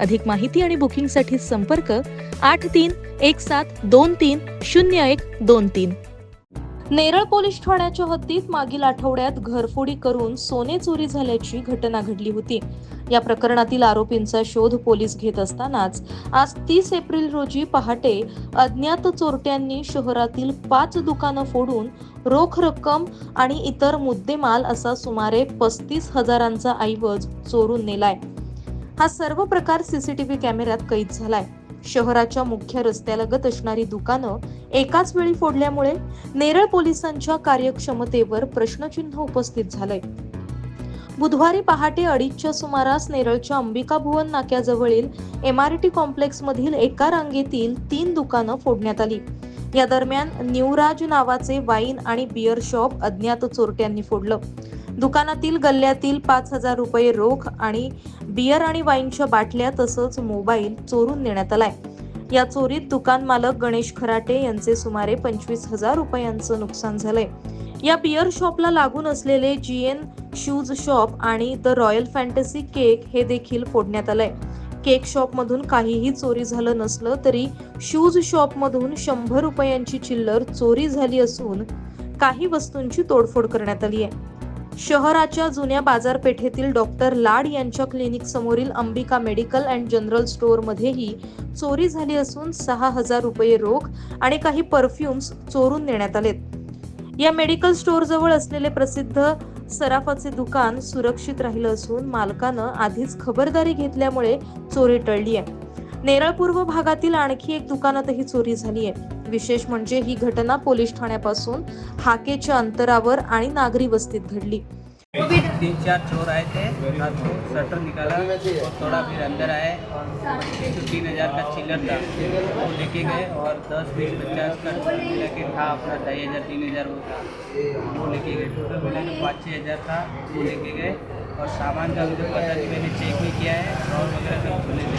अधिक माहिती आणि बुकिंगसाठी संपर्क आठ तीन एक सात दोन तीन शून्य एक दोन तीन. नेरळ पोलीस ठाण्याच्या हद्दीत मागील आठवड्यात घरफोडी करून सोने चोरी झाल्याची घटना घडली होती. या प्रकरणातील आरोपींचा शोध पोलीस घेत असतानाच आज तीस एप्रिल रोजी पहाटे अज्ञात चोरट्यांनी शहरातील पाच दुकानं फोडून रोख रक्कम आणि इतर मुद्देमाल असा सुमारे पस्तीस हजारांचा ऐवज चोरून नेलाय. हा सर्व प्रकार सीसीटीव्ही कॅमेऱ्यात कैद झालाय. शहराच्या मुख्य रस्त्यालगत असणारी दुकानं एकाच वेळी फोडल्यामुळे नेरळ पोलिसांच्या कार्यक्षमतेवर प्रश्नचिन्ह उपस्थित झालंय. बुधवारी पहाटे अडीचच्या सुमारास नेरळच्या अंबिका भुवन नाक्याजवळील एम आर टी कॉम्प्लेक्स मधील एका रांगेतील तीन दुकानं फोडण्यात आली. या दरम्यान न्यूराज नावाचे वाईन आणि बियर शॉप अज्ञात चोरट्यांनी फोडलं. दुकानातील गल्ल्यातील पाच हजार रुपये रोख आणि बियर आणि वाईनच्या बाटल्या तसंच मोबाईल चोरून नेण्यात आलाय. या चोरीत दुकान मालक गणेश खराटे यांचे सुमारे पंचवीस हजार रुपयांचं नुकसान झालंय. या बियर शॉपला लागून असलेले जी एन शूज शॉप आणि द रॉयल फॅन्टसी केक हे देखील फोडण्यात आलंय. केक शॉप मधून काहीही चोरी झालं नसलं तरी शूज शॉप मधून शंभर रुपयांची चिल्लर चोरी झाली असून काही वस्तूंची तोडफोड करण्यात आली आहे. शहराच्या जुन्या बाजारपेठेतील डॉक्टर लाड यांच्या क्लिनिक समोरील Ambika medical and general store मध्येही चोरी झाली असून सहा हजार रुपये रोख आणि काही परफ्युम्स चोरून नेण्यात आलेत. या मेडिकल स्टोअर जवळ असलेले प्रसिद्ध सराफाचे दुकान सुरक्षित राहिलं असून मालकानं आधीच खबरदारी घेतल्यामुळे चोरी टळली आहे. नेरळ पूर्व भागातील आणखी एक दुकानातही चोरी झाली आहे. विशेष म्हणजे ही घटना पोलीस ठाण्यापासून हाकेच्या अंतरावर आणि नागरी वस्तीत घडली. तीन चार चोर आए थे। रात को शटर निकाला और थोड़ा फिर अंदर आए। एक सौ तीन हज़ार का चिल्लर था। वो लेके गए और दस बीस पचास का मिला के था अपना ढाई हज़ार तीन हज़ार वो था। वो लेके गए। टोटल मिला के पाँच छः हज़ार था वो लेके गए। और सामान का मुझे पता नहीं मैंने चेक भी किया है और वगैरह सब खुले थे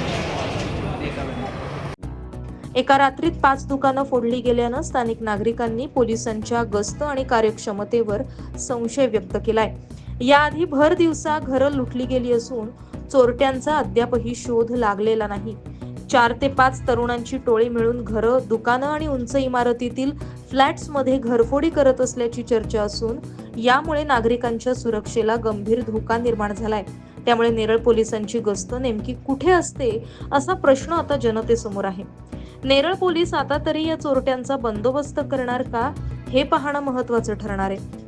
देखा मैंने। एका रात्रीत पाच दुकानं फोडली गेल्यानं स्थानिक नागरिकांनी पोलिसांच्या गस्त आणि कार्यक्षमतेवर संशय व्यक्त केलाय. याआधी भर दिवसा घरं लुटली गेली असून चोरट्यांचा अद्यापही शोध लागलेला नाही. चार ते पाच तरुणांची टोळी मिळून घरं दुकानं आणि उंच इमारतीतील फ्लॅट्समध्ये घरफोडी करत असल्याची चर्चा असून यामुळे नागरिकांच्या सुरक्षेला गंभीर धोका निर्माण झालाय. त्यामुळे नेरळ पोलिसांची गस्त नेमकी कुठे असते असा प्रश्न आता जनतेसमोर आहे. नेरळ पोलीस आता तरी या चोरट्यांचा बंदोबस्त करणार का हे पाहणं महत्वाचं ठरणार आहे.